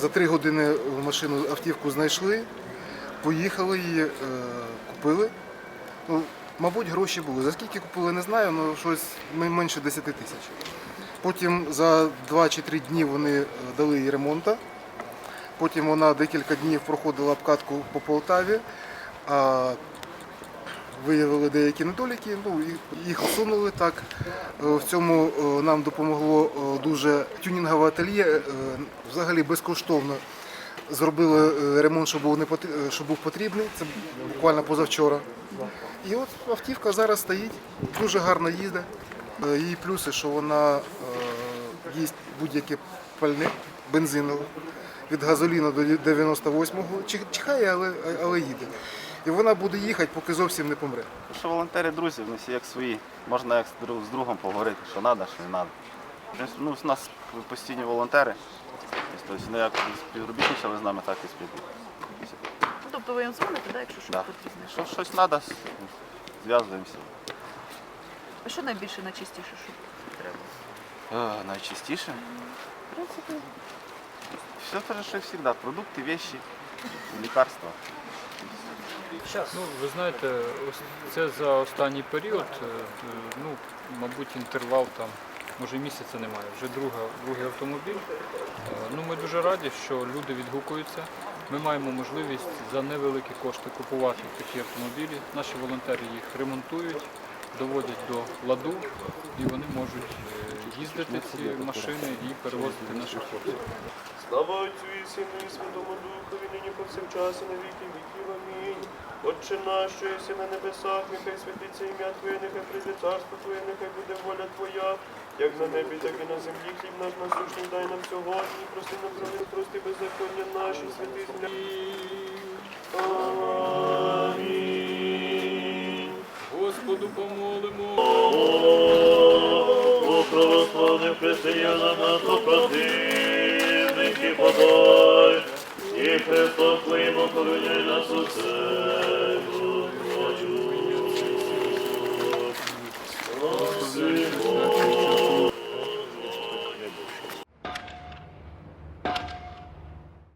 За три години машину автівку знайшли, поїхали її, е, купили. Ну, мабуть, гроші були. За скільки купили, не знаю, але щось менше 10 тисяч. Потім за 2 чи 3 дні вони е, дали їй ремонту. Потім вона декілька днів проходила обкатку по Полтаві, виявили деякі недоліки, ну, їх усунули так. Е, В цьому е, нам допомогло е, дуже тюнінгове ательє, взагалі безкоштовно. Зробили ремонт, що був, не що був потрібний, це буквально позавчора. І от автівка зараз стоїть, дуже гарно їздить. Е, Її плюси, що вона їсть будь-яке пальне, бензинове, від газоліну до 98-го. Чихає, але, але їде. І вона буде їхати, поки зовсім не помре. Що волонтери друзі, вони всі як свої. Можна як з другом поговорити, що треба, що не треба. Ну, у нас постійні волонтери. Тобто, вони як співробітничали з нами, так і співробітничали. Ну, тобто ви їм дзвоните, да, якщо щось Да. потрібне? Що щось треба, зв'язуємося. А що найбільше найчастіше, що треба? Е, Найчастіше. В принципі, все те, що завжди. Продукти, вещи, лікарства. Ну, ви знаєте, це за останній період, е, е, ну, мабуть, інтервал там, може місяця немає, вже друга, другий автомобіль. Е, Ну, ми дуже раді, що люди відгукуються. Ми маємо можливість за невеликі кошти купувати такі автомобілі. Наші волонтери їх ремонтують, доводять до ладу і вони можуть е, ці машини і перевозити наших хлопців. Слава Отцю і Сину і Святому Духові, нині повсякчас і на віки віків. Амінь. Отче наш, що єси на небесах, нехай святиться ім'я Твоє, нехай прийде царство Твоє, нехай буде воля Твоя, як на небі, так і на землі. Хліб наш насущний дай нам сьогодні, прости нам провини, прости беззаконня наші, святи земля. Амінь. Господу помолимо. Християнам нас противники подай, і Христос Твоїм охороняй нас усе.